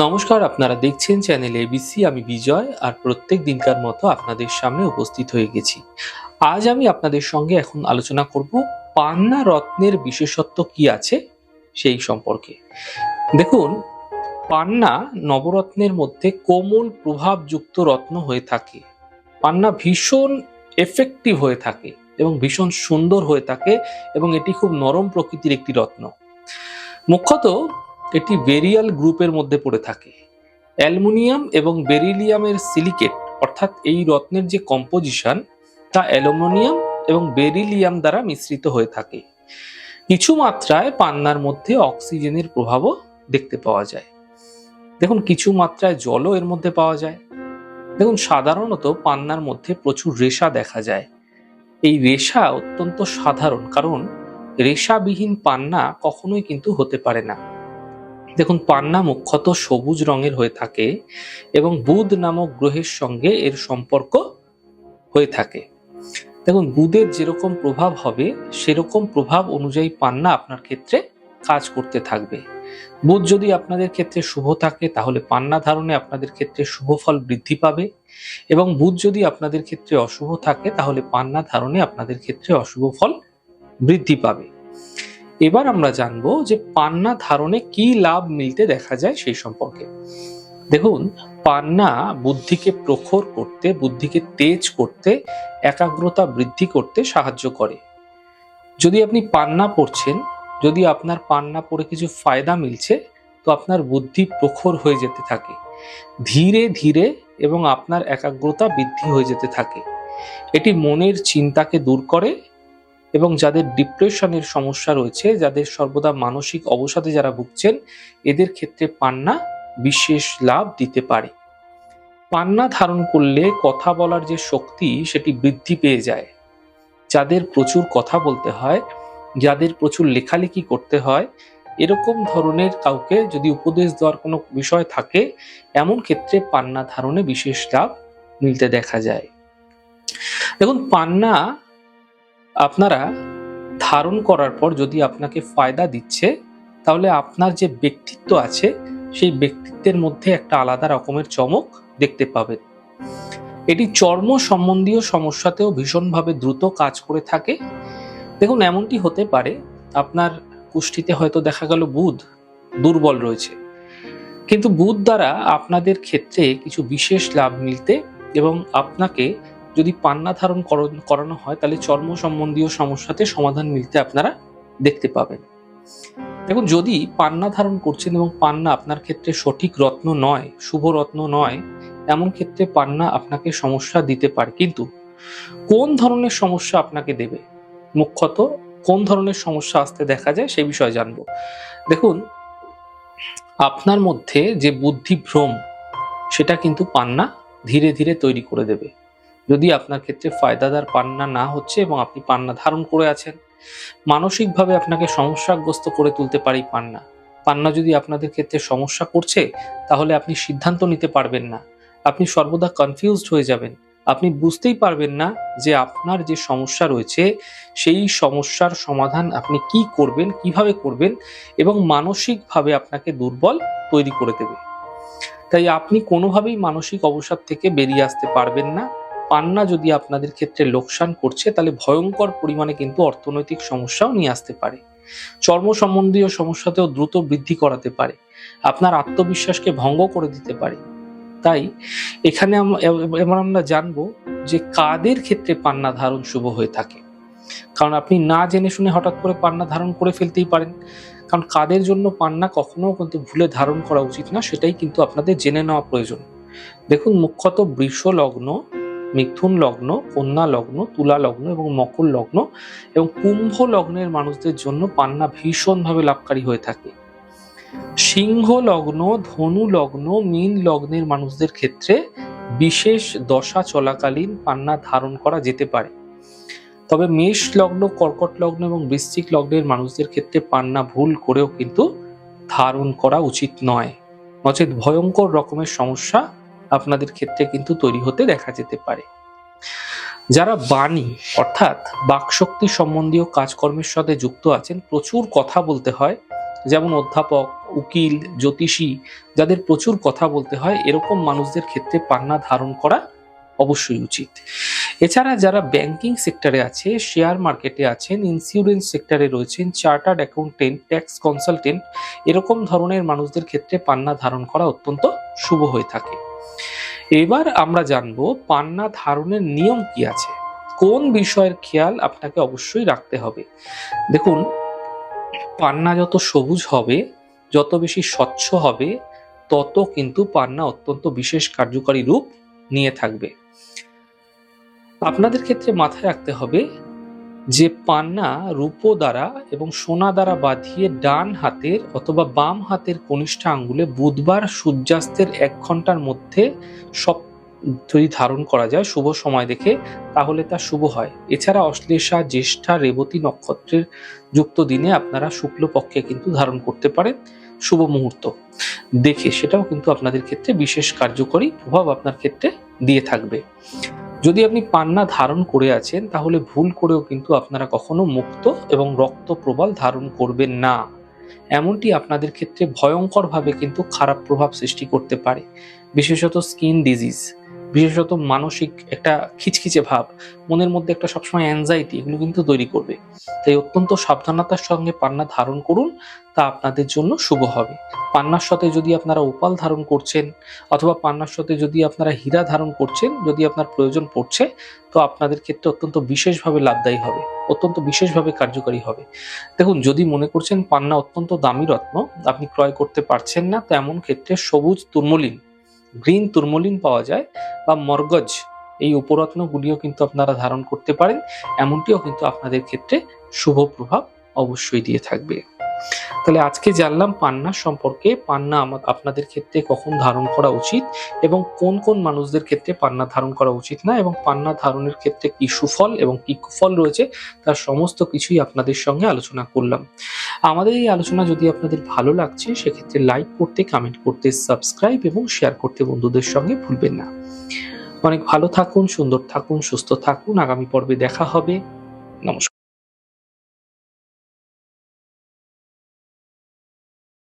নমস্কার, আপনারা দেখছেন চ্যানেল এবিসি আমি বিজয়, আর প্রত্যেক দিনকার মতো আপনাদের সামনে উপস্থিত হয়ে গেছি। আজ আমি আপনাদের সঙ্গে এখন আলোচনা করব পান্না রত্নের বিশেষত্ব কি আছে সেই সম্পর্কে। দেখুন, পান্না নবরত্নের মধ্যে কোমল প্রভাবযুক্ত রত্ন হয়ে থাকে। পান্না ভীষণ এফেক্টিভ হয়ে থাকে এবং ভীষণ সুন্দর হয়ে থাকে এবং এটি খুব নরম প্রকৃতির একটি রত্ন। মুখ্যত এটি বেরিয়াল গ্রুপের মধ্যে পড়ে থাকে। অ্যালুমিনিয়াম এবং বেরিলিয়ামের সিলিকেট, অর্থাৎ এই রত্নের যে কম্পোজিশন, তা অ্যালুমিনিয়াম এবং বেরিলিয়াম দ্বারা মিশ্রিত হয়ে থাকে। কিছু মাত্রায় পান্নার মধ্যে অক্সিজেনের প্রভাবও দেখতে পাওয়া যায়। দেখুন, কিছু মাত্রায় জলও এর মধ্যে পাওয়া যায়। দেখুন, সাধারণত পান্নার মধ্যে প্রচুর রেশা দেখা যায়। এই রেশা অত্যন্ত সাধারণ, কারণ রেশাবিহীন পান্না কখনোই কিন্তু হতে পারে না। দেখুন, পান্না মুখ্যত সবুজ রঙের হয়ে থাকে এবং বুধ নামক গ্রহের সঙ্গে এর সম্পর্ক হয়ে থাকে। দেখুন, বুধের যেরকম প্রভাব হবে, সেরকম প্রভাব অনুযায়ী পান্না আপনার ক্ষেত্রে কাজ করতে থাকবে। বুধ যদি আপনাদের ক্ষেত্রে শুভ থাকে, তাহলে পান্না ধারণে আপনাদের ক্ষেত্রে শুভ ফল বৃদ্ধি পাবে এবং বুধ যদি আপনাদের ক্ষেত্রে অশুভ থাকে, তাহলে পান্না ধারণে আপনাদের ক্ষেত্রে অশুভ ফল বৃদ্ধি পাবে। এবার আমরা জানব যে পান্না ধারণে কি লাভ মিলতে দেখা যায় সেই সম্পর্কে। দেখুন, পান্না বুদ্ধিকে প্রখর করতে, বুদ্ধিকে তেজ করতে, একাগ্রতা বৃদ্ধি করতে সাহায্য করে। যদি আপনি পান্না পড়ছেন, যদি আপনার পান্না পড়ে কিছু ফায়দা মিলছে, তো আপনার বুদ্ধি প্রখর হয়ে যেতে থাকে। ধীরে ধীরে এবং আপনার একাগ্রতা বৃদ্ধি হয়ে যেতে থাকে। এটি মনের চিন্তাকে দূর করে এবং যাদের ডিপ্রেশনের সমস্যা রয়েছে, যাদের সর্বদা মানসিক অবসাদে যারা ভুগছেন, এদের ক্ষেত্রে পান্না বিশেষ লাভ দিতে পারে। পান্না ধারণ করলে কথা বলার যে শক্তি, সেটি বৃদ্ধি পেয়ে যায়। যাদের প্রচুর কথা বলতে হয়, যাদের প্রচুর লেখালেখি করতে হয়, এরকম ধরনের কাউকে যদি উপদেশ দেওয়ার কোনো বিষয় থাকে, এমন ক্ষেত্রে পান্না ধারণে বিশেষ লাভ মিলতে দেখা যায়। দেখুন, পান্না আপনারা ধারণ করার পর যদি আপনাকে ফায়দা দিচ্ছে, তাহলে আপনার যে ব্যক্তিত্ব আছে, সেই ব্যক্তিত্বের মধ্যে একটা আলাদা রকমের চমক দেখতে পাবেন। এটি চর্ম সম্বন্ধীয় সমস্যাতেও ভীষণভাবে দ্রুত কাজ করে থাকে। দেখুন, এমনটি হতে পারে, আপনার কুষ্ঠিতে হয়তো দেখা গেল বুধ দুর্বল রয়েছে। কিন্তু বুধ দ্বারা আপনাদের ক্ষেত্রে কিছু বিশেষ লাভ মিলতে এবং আপনাকে যদি পান্না ধারণ করন- হয়, তাহলে চর্ম সম্বন্ধীয় সমস্যাতে সমাধান মিলতে আপনারা দেখতে পাবেন। দেখুন, যদি পান্না ধারণ করছেন এবং পান্না আপনার ক্ষেত্রে সঠিক রত্ন নয়, শুভ রত্ন নয়, এমন ক্ষেত্রে পান্না আপনাকে সমস্যা দিতে পারে। কিন্তু কোন ধরনের সমস্যা আপনাকে দেবে? মুখ্যত কোন ধরনের সমস্যা আসতে দেখা যায় সে বিষয়ে জানব। দেখুন, আপনার মধ্যে যে বুদ্ধি ভ্রম, সেটা কিন্তু পান্না ধীরে ধীরে তৈরি করে দেবে। যদি আপনার ক্ষেত্রে ফায়দাদার পান্না না হচ্ছে এবং আপনি পান্না ধারণ করে আছেন, মানসিকভাবে আপনাকে সমস্যাগ্রস্ত করে তুলতে পারি পান্না। পান্না যদি আপনাদের ক্ষেত্রে সমস্যা করছে, তাহলে আপনি সিদ্ধান্ত নিতে পারবেন না। আপনি সর্বদা কনফিউজড হয়ে যাবেন। আপনি বুঝতেই পারবেন না যে আপনার যে সমস্যা রয়েছে, সেই সমস্যার সমাধান আপনি কি করবেন, কীভাবে করবেন এবং মানসিকভাবে আপনাকে দুর্বল তৈরি করে দেবে। তাই আপনি কোনোভাবেই মানসিক অবসাদ থেকে বেরিয়ে আসতে পারবেন না। পান্না যদি আপনাদের ক্ষেত্রে লোকসান করছে, তাহলে ভয়ঙ্কর পরিমাণে কিন্তু অর্থনৈতিক সমস্যাও নিয়ে আসতে পারে। চর্ম সম্বন্ধীয় সমস্যাতেও দ্রুত বৃদ্ধি করাতে পারে। আপনার আত্মবিশ্বাসকে ভঙ্গ করে দিতে পারে। তাই এখানে এবার আমরা জানব যে কাদের ক্ষেত্রে পান্না ধারণ শুভ হয়ে থাকে। কারণ আপনি না জেনে শুনে হঠাৎ করে পান্না ধারণ করে ফেলতেই পারেন। কারণ কাদের জন্য পান্না কখনো কিন্তু ভুলে ধারণ করা উচিত না, সেটাই কিন্তু আপনাদের জেনে নেওয়া প্রয়োজন। দেখুন, মুখ্যত বৃষ লগ্ন মিথুন লগ্ন, কন্যা লগ্ন, তুলা লগ্ন এবং মকর লগ্ন এবং কুম্ভ লগ্নের মানুষদের জন্য পান্না ভীষণভাবে লাভকারী হয়ে থাকে। সিংহ লগ্ন, ধনু লগ্ন, মীন লগ্নের মানুষদের ক্ষেত্রে বিশেষ দশা চলাকালীন পান্না ধারণ করা যেতে পারে। তবে মেষ লগ্ন, কর্কট লগ্ন এবং বৃশ্চিক লগ্নের মানুষদের ক্ষেত্রে পান্না ভুল করেও কিন্তু ধারণ করা উচিত নয়। নচেত ভয়ঙ্কর রকমের সমস্যা আপনাদের ক্ষেত্রে কিন্তু তৈরি হতে দেখা যেতে পারে। যারা বাণী, অর্থাৎ বাকশক্তি সম্বন্ধীয় কাজকর্মের সাথে যুক্ত আছেন, প্রচুর কথা বলতে হয়। যেমন অধ্যাপক, উকিল, জ্যোতিষী, যাদের প্রচুর কথা বলতে হয়, এরকম মানুষদের ক্ষেত্রে পান্না ধারণ করা অবশ্যই উচিত। এছাড়া যারা ব্যাংকিং সেক্টরে আছে, শেয়ার মার্কেটে আছেন, ইন্স্যুরেন্স সেক্টরে রয়েছেন, চার্টার্ড অ্যাকাউন্টেন্ট, ট্যাক্স কনসালটেন্ট, এরকম ধরনের মানুষদের ক্ষেত্রে পান্না ধারণ করা অত্যন্ত শুভ হয়ে থাকে। এবার আমরা জানব পান্না ধারণের নিয়ম কি আছে। কোন বিষয়ের খেয়াল আপনাকে অবশ্যই রাখতে হবে। দেখুন, পান্না যত সবুজ হবে, যত বেশি স্বচ্ছ হবে, তত কিন্তু পান্না অত্যন্ত বিশেষ কার্যকারী রূপ নিয়ে থাকবে। আপনাদের ক্ষেত্রে মাথায় রাখতে হবে যে পান্না রূপো দ্বারা এবং সোনা দ্বারা বাঁধিয়ে ডান হাতের অথবা বাম হাতের কনিষ্ঠ আঙ্গুলে বুধবার সূর্যাস্তের এক ঘণ্টার মধ্যে সব যদি ধারণ করা যায় শুভ সময় দেখে, তাহলে তা শুভ হয়। এছাড়া অশ্লেষা, জ্যেষ্ঠা, রেবতী নক্ষত্রের যুক্ত দিনে আপনারা শুক্লপক্ষে কিন্তু ধারণ করতে পারেন শুভ মুহূর্ত। দেখে সেটাও কিন্তু আপনাদের ক্ষেত্রে বিশেষ কার্যকরী প্রভাব আপনার ক্ষেত্রে দিয়ে থাকবে। যদি আপনি পান্না ধারণ করে আছেন, তাহলে ভুল করেও কিন্তু আপনারা কখনো মুক্ত এবং রক্ত প্রবাল ধারণ করবেন না। এমনটি আপনাদের ক্ষেত্রে ভয়ঙ্করভাবে কিন্তু খারাপ প্রভাব সৃষ্টি করতে পারে। বিশেষত স্কিন ডিজিজ। বিশেষত মানসিক একটা খিচখিচে ভাব, মনের মধ্যে একটা সবসময় অ্যাংজাইটি এগুলো কিন্তু তৈরি করবে। তাই অত্যন্ত সাবধানতার সঙ্গে পান্না ধারণ করুন, তা আপনাদের জন্য শুভ হবে। পান্নার সাথে যদি আপনারা ওপাল ধারণ করছেন অথবা পান্নার সাথে যদি আপনারা হীরা ধারণ করছেন, যদি আপনার প্রয়োজন পড়ছে, তো আপনাদের ক্ষেত্রে অত্যন্ত বিশেষভাবে লাভদায়ী হবে, অত্যন্ত বিশেষভাবে কার্যকারী হবে। দেখুন, যদি মনে করছেন পান্না অত্যন্ত দামি রত্ন, আপনি ক্রয় করতে পারছেন না, তো এমন ক্ষেত্রে সবুজ তুর্মলিন গ্রিন তুরমলিন পাওয়া যায় বা মরগজ, এই উপরত্নগুলিও কিন্তু আপনারা ধারণ করতে পারেন। এমনটিও কিন্তু আপনাদের ক্ষেত্রে শুভ প্রভাব অবশ্যই দিয়ে থাকবে। তাহলে আজকে জানলাম পান্না সম্পর্কে। পান্না আপনাদের ক্ষেত্রে কখন ধারণ করা উচিত এবং কোন কোন মানুষদের ক্ষেত্রে পান্না ধারণ করা উচিত না এবং পান্না ধারণের ক্ষেত্রে কি সুফল এবং কি কুফল রয়েছে তার সমস্ত কিছুই আপনাদের সঙ্গে আলোচনা করলাম। আমাদের এই আলোচনা যদি আপনাদের ভালো লাগছে, সেক্ষেত্রে লাইক করতে কমেন্ট করতে সাবস্ক্রাইব এবং শেয়ার করতে বন্ধুদের সঙ্গে ভুলবেন না। অনেক ভালো থাকুন, সুন্দর থাকুন, সুস্থ থাকুন। আগামী পর্বে দেখা হবে। নমস্কার।